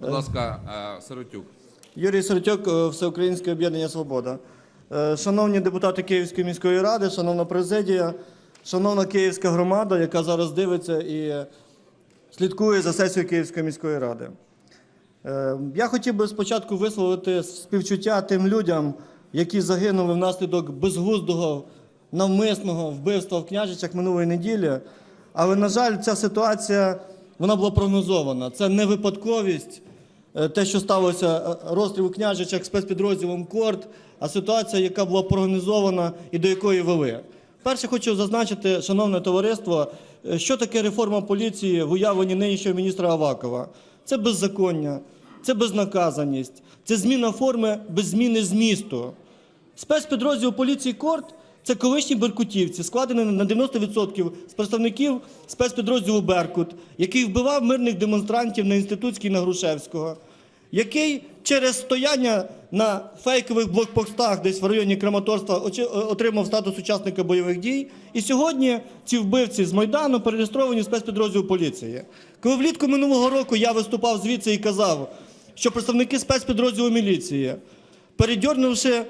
Будь ласка, е, Сиротюк. Юрій Сертюк, е, Всеукраїнське об'єднання Свобода. Е, Шановні депутати Київської міської ради, шановна президія, шановна київська громада, яка зараз дивиться і слідкує за сесією Київської міської ради. Я хотів би спочатку висловити співчуття тим людям, які загинули внаслідок безглуздого навмисного вбивства в княжичах минулої неділі. Але, на жаль, ця ситуація вона була прогнозована. Це не випадковість, те, що сталося е, розстріл у княжичах спецпідрозділом Корд, а ситуація, яка була прогнозована і до якої вели. Перше хочу зазначити, шановне товариство, е, що таке реформа поліції в уявленні нинішнього міністра Авакова. Це беззаконня, це безнаказаність, це зміна форми без зміни змісту. Спецпідрозділ поліції Корт це колишні беркутівці, складені на 90% з представників спецпідрозділу Беркут, який вбивав мирних демонстрантів на Інститутській на Грушевського, який через стояння на фейкових блокпостах десь в районі Краматорства очи- отримав статус учасника бойових дій. І сьогодні ці вбивці з Майдану перереєстровані в спецпідрозділ поліції. Коли влітку минулого року я виступав звідси і казав, що представники спецпідрозділу міліції передьорнувши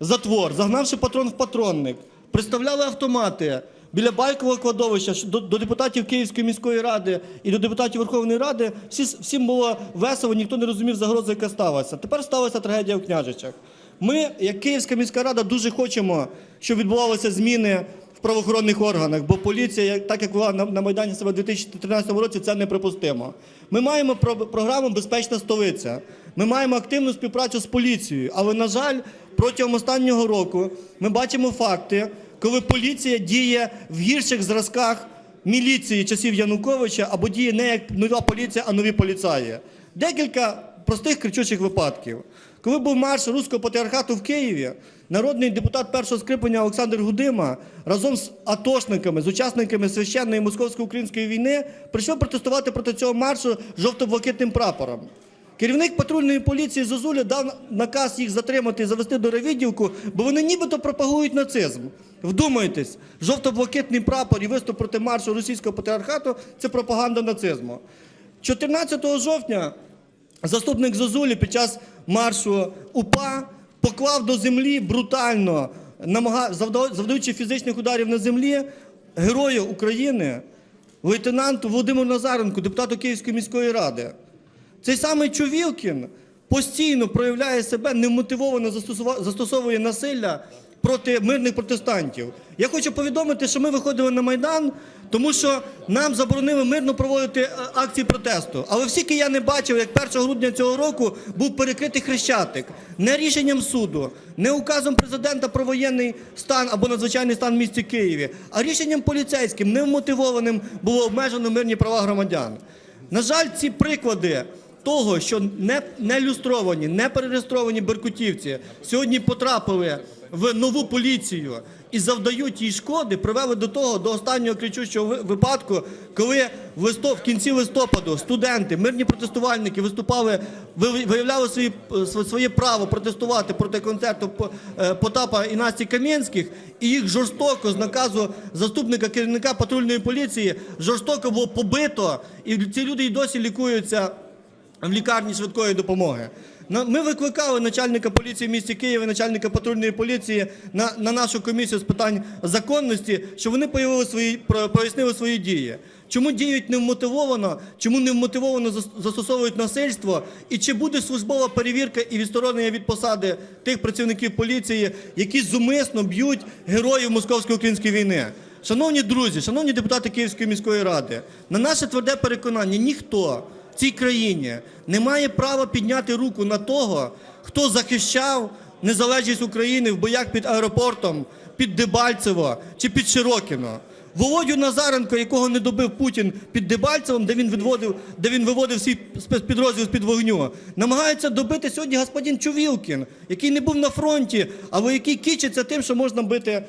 затвор, загнавши патрон в патронник, приставляли автомати біля байкового кладовища до, до депутатів Київської міської ради і до депутатів Верховної Ради. Всі, всім було весело, ніхто не розумів загрози, яка сталася. Тепер сталася трагедія в княжичах. Ми, як Київська міська рада, дуже хочемо, щоб відбувалися зміни в правоохоронних органах, бо поліція, так як була на, Майдані себе в 2013 році, це неприпустимо. Ми маємо про, програму Безпечна столиця. Ми маємо активну співпрацю з поліцією, але, на жаль, протягом останнього року ми бачимо факти, коли поліція діє в гірших зразках міліції часів Януковича або діє не як нова поліція, а нові поліцаї. Декілька простих кричучих випадків. Коли був марш руського патріархату в Києві, народний депутат першого скрипання Олександр Гудима разом з атошниками, з учасниками священної московсько-української війни прийшов протестувати проти цього маршу жовто-блакитним прапором. Керівник патрульної поліції Зозуля дав наказ їх затримати і завести до райвідділку, бо вони нібито пропагують нацизм. Вдумайтесь, жовто-блакитний прапор і виступ проти маршу російського патріархату це пропаганда нацизму. 14 жовтня заступник Зозулі під час маршу УПА поклав до землі брутально, завдаючи фізичних ударів на землі, герою України, лейтенанту Володимиру Назаренку, депутату Київської міської ради. Цей самий Чувілкін постійно проявляє себе, немотивовано застосовує насилля проти мирних протестантів. Я хочу повідомити, що ми виходили на Майдан, тому що нам заборонили мирно проводити е, акції протесту. Але всі кияни бачили, як 1 грудня цього року був перекритий хрещатик не рішенням суду, не указом президента про воєнний стан або надзвичайний стан в місті Києві, а рішенням поліцейським, невмотивованим було обмежено мирні права громадян. На жаль, ці приклади того, що не, не люстровані, не перереєстровані беркутівці сьогодні потрапили в нову поліцію і завдають їй шкоди, привели до того, до останнього кричущого випадку, коли в, листо, в кінці листопаду студенти, мирні протестувальники виступали, ви- виявляли свої, своє право протестувати проти концерту е, Потапа і Насті Кам'янських, і їх жорстоко з наказу заступника керівника патрульної поліції жорстоко було побито, і ці люди і досі лікуються в лікарні швидкої допомоги. Ми викликали начальника поліції в місті Києві, начальника патрульної поліції на, на нашу комісію з питань законності, що вони появили свої, про- прояснили свої дії. Чому діють невмотивовано, чому невмотивовано зас- застосовують насильство, і чи буде службова перевірка і відсторонення від посади тих працівників поліції, які зумисно б'ють героїв московсько-української війни? Шановні друзі, шановні депутати Київської міської ради, на наше тверде переконання, ніхто цій країні не має права підняти руку на того, хто захищав незалежність України в боях під аеропортом, під Дебальцево чи під Широкіно. Володю Назаренко, якого не добив Путін під Дебальцевом, де він відводив, де він виводив свій спецпідрозділ з-під вогню, намагається добити сьогодні господин Чувілкін, який не був на фронті, але який кичиться тим, що можна бити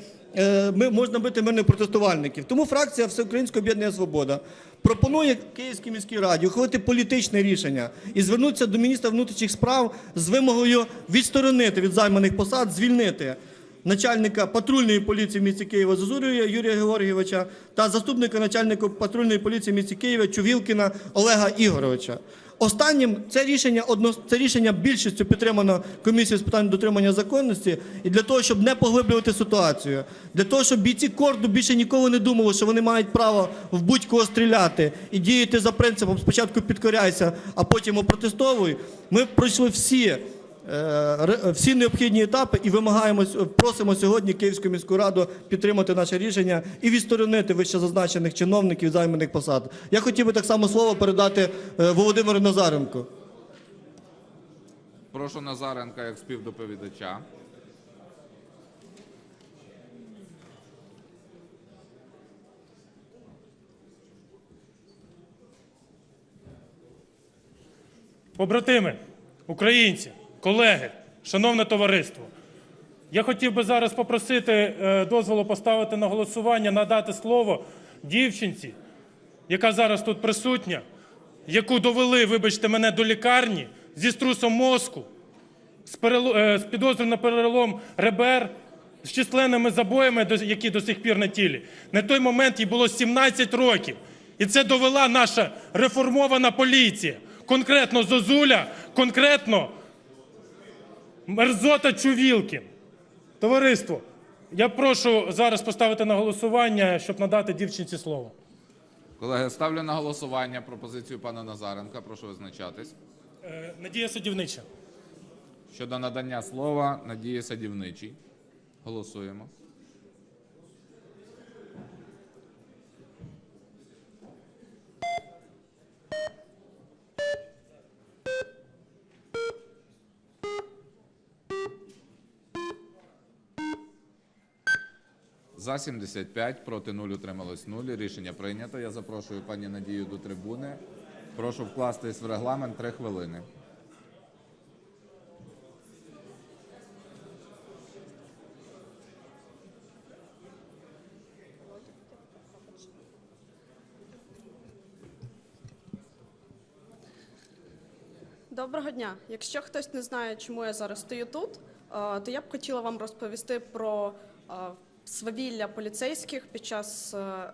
ми- можна бити мирних протестувальників. Тому фракція Всеукраїнського об'єднання Свобода пропонує Київській міській раді ухвалити політичне рішення і звернутися до міністра внутрішніх справ з вимогою відсторонити від займаних посад, звільнити начальника патрульної поліції в місті Києва Зозурія Юрія Георгійовича та заступника начальника патрульної поліції в місті Києва Чувілкіна Олега Ігоровича. Останнім це рішення одно це рішення більшістю підтримано комісією з питань дотримання законності, і для того, щоб не поглиблювати ситуацію, для того, щоб бійці корду більше ніколи не думали, що вони мають право в будь-кого стріляти і діяти за принципом спочатку підкоряйся, а потім опротестовуй. Ми пройшли всі. Е, Всі необхідні етапи і вимагаємо просимо сьогодні Київську міську раду підтримати наше рішення і відсторонити вище зазначених чиновників займаних посад. Я хотів би так само слово передати е, Володимиру Назаренку. Прошу Назаренка як співдоповідача. Побратими, українці, колеги, шановне товариство, я хотів би зараз попросити е, дозволу поставити на голосування, надати слово дівчинці, яка зараз тут присутня, яку довели, вибачте мене, до лікарні зі струсом мозку, з, перело- е, з підозрою на перелом ребер, з численними забоями, які до сих пір на тілі. На той момент їй було 17 років. І це довела наша реформована поліція. Конкретно Зозуля, конкретно Мерзота Чувілкін. Товариство, я прошу зараз поставити на голосування, щоб надати дівчинці слово. Колеги, ставлю на голосування пропозицію пана Назаренка. Прошу визначатись. Е, Надія Садівнича. Щодо надання слова Надії Садівничій. Голосуємо. За 75, проти 0, утрималось 0. Рішення прийнято. Я запрошую пані Надію до трибуни. Прошу вкластись в регламент 3 хвилини. Доброго дня. Якщо хтось не знає, чому я зараз стою тут, е, то я б хотіла вам розповісти про е, свавілля поліцейських під час е,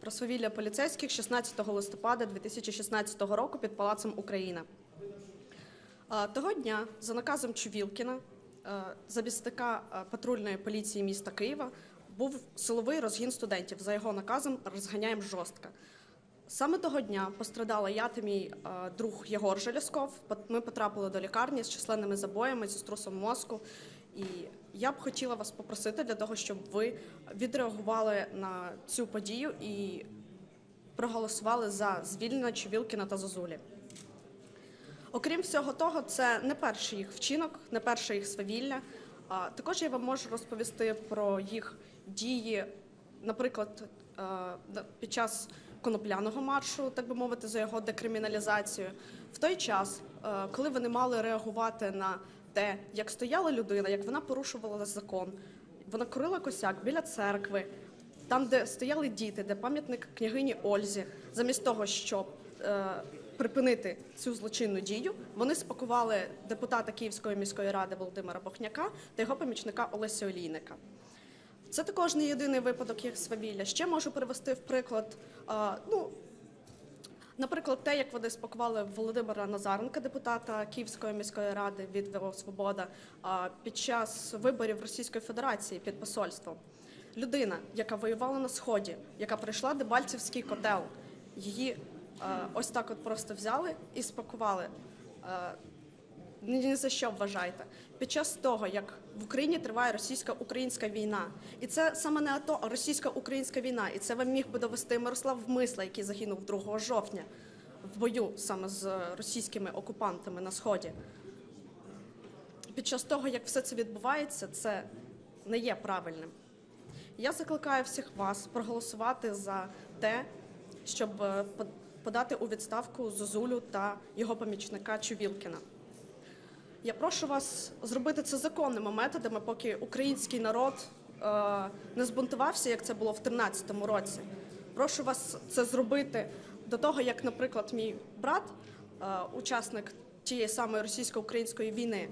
про свавілля поліцейських 16 листопада 2016 року під Палацом Україна. Е, Того дня за наказом Чувілкіна, е, е, патрульної поліції міста Києва, був силовий розгін студентів. За його наказом розганяємо жорстко. Саме того дня пострадала я та мій друг Єгор Желясков. Ми потрапили до лікарні з численними забоями, зі струсом мозку. І я б хотіла вас попросити для того, щоб ви відреагували на цю подію і проголосували за звільнення Чувілкіна та Зозулі. Окрім всього того, це не перший їх вчинок, не перше їх свавілля. Також я вам можу розповісти про їх дії, наприклад, е, під час конопляного маршу, так би мовити, за його декриміналізацію. В той час, е, коли вони мали реагувати на те, як стояла людина, як вона порушувала закон, вона курила косяк біля церкви, там, де стояли діти, де пам'ятник княгині Ользі, замість того, щоб е, припинити цю злочинну дію, вони спакували депутата Київської міської ради Володимира Бохняка та його помічника Олеся Олійника. Це також не єдиний випадок їх свавілля. Ще можу привести в приклад. е, ну, Наприклад, те, як вони спакували Володимира Назаренка, депутата Київської міської ради від ВО Свобода, під час виборів Російської Федерації під посольством. Людина, яка воювала на сході, яка прийшла Дебальцівський котел, її ось так от просто взяли і спакували. Ні, за що вважайте. Під час того, як в Україні триває російсько-українська війна, і це саме не АТО, а російсько-українська війна, і це вам міг би довести Мирослав Мисла, який загинув 2 жовтня в бою саме з російськими окупантами на сході. Під час того, як все це відбувається, це не є правильним. Я закликаю всіх вас проголосувати за те, щоб е, подати у відставку Зозулю та його помічника Чувілкіна. Я прошу вас зробити це законними методами, поки український народ е, не збунтувався, як це було в 2013 році. Прошу вас це зробити до того, як, наприклад, мій брат, е, учасник тієї самої російсько-української війни,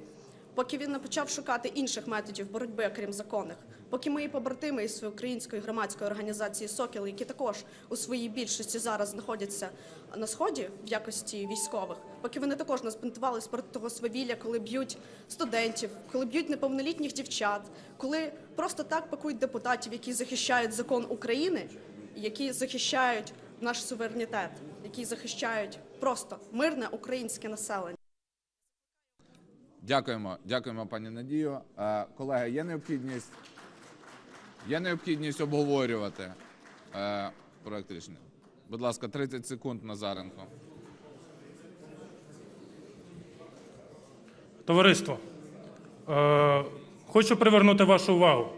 поки він не почав шукати інших методів боротьби, крім законних, поки мої побратими із всеукраїнської громадської організації Сокіл, які також у своїй більшості зараз знаходяться на сході в якості військових, поки вони також не збунтувались проти того свавілля, коли б'ють студентів, коли б'ють неповнолітніх дівчат, коли просто так пакують депутатів, які захищають закон України, які захищають наш суверенітет, які захищають просто мирне українське населення. Дякуємо, дякуємо, пані Надію. Е, колеги, є необхідність, є необхідність обговорювати е, проект рішення. Будь ласка, 30 секунд Назаренко. Товариство, е, хочу привернути вашу увагу.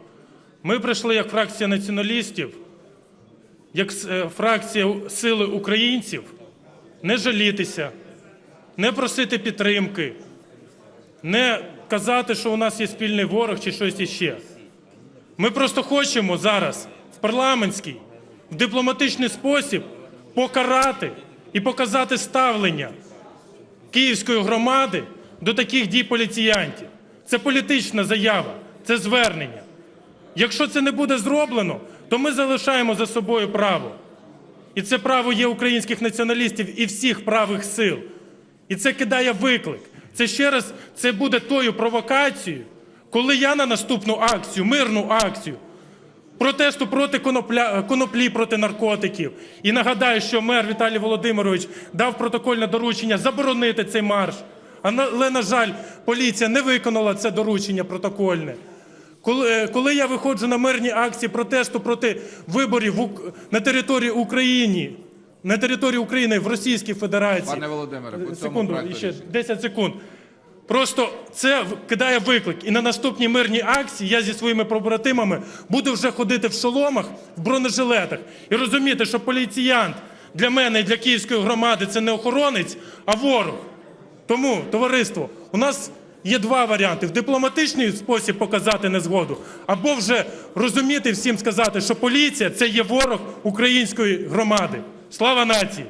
Ми прийшли як фракція націоналістів, як е, фракція сили українців, не жалітися, не просити підтримки, не казати, що у нас є спільний ворог чи щось іще. Ми просто хочемо зараз в парламентський, в дипломатичний спосіб покарати і показати ставлення Київської громади до таких дій поліціянтів. Це політична заява, це звернення. Якщо це не буде зроблено, то ми залишаємо за собою право. І це право є українських націоналістів і всіх правих сил. І це кидає виклик. Це ще раз це буде тою провокацією, коли я на наступну акцію, мирну акцію, протесту проти конопля, коноплі проти наркотиків. І нагадаю, що мер Віталій Володимирович дав протокольне доручення заборонити цей марш. Але, на жаль, поліція не виконала це доручення протокольне. Коли, е, коли я виходжу на мирні акції протесту проти виборів на території України, на території України в Російській Федерації. Пане Володимире, по цьому Секунду, ще рішення. 10 секунд. Просто це кидає виклик. І на наступній мирній акції я зі своїми побратимами буду вже ходити в шоломах, в бронежилетах і розуміти, що поліціянт для мене і для київської громади це не охоронець, а ворог. Тому, товариство, у нас є два варіанти: в дипломатичний спосіб показати незгоду, або вже розуміти всім сказати, що поліція це є ворог української громади. Слава нації!